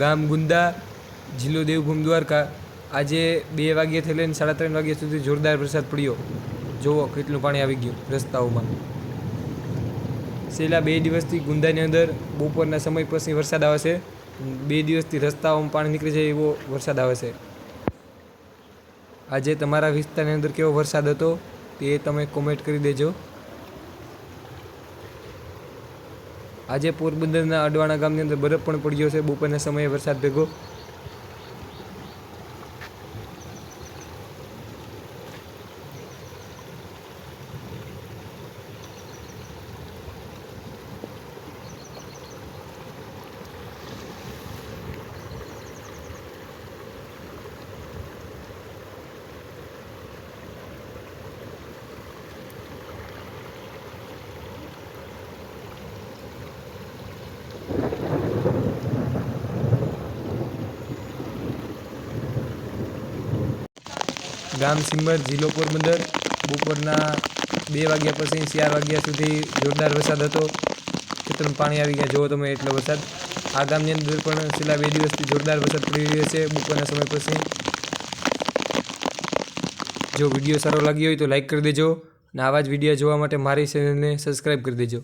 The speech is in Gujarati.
ગામ ગુંદા જિલ્લો દેવભૂમ દ્વારકા. આજે બે વાગ્યાથી લઈને સાડા ત્રણ વાગ્યા સુધી જોરદાર વરસાદ પડ્યો. જુઓ કેટલું પાણી આવી ગયું રસ્તાઓમાં. છેલ્લા બે દિવસથી ગુંદાની અંદર બપોરના સમય પછી વરસાદ આવે છે. બે દિવસથી રસ્તાઓમાં પાણી નીકળી જાય એવો વરસાદ આવે છે. આજે તમારા વિસ્તારની અંદર કેવો વરસાદ હતો તે તમે કોમેન્ટ કરી દેજો. આજે પોરબંદરના અડવાણા ગામની અંદર બરફ પણ પડ્યો છે. બપોરના સમયે વરસાદ ભેગો ગામ સિમ્બર જિલ્લો પોરબંદર. બપોરના બે વાગ્યા પછી, ચાર વાગ્યા સુધી જોરદાર વરસાદ હતો. ખેતરમાં પાણી આવી ગયા. જુઓ તમે એટલો વરસાદ. આ ગામની અંદર પણ છેલ્લા બે દિવસથી જોરદાર વરસાદ પડી રહ્યો છે બપોરના સમય પછી. જો વીડિયો સારો લાગ્યો હોય તો લાઇક કરી દેજો અને આવા જ વીડિયો જોવા માટે મારી ચેનલને સબસ્ક્રાઈબ કરી દેજો.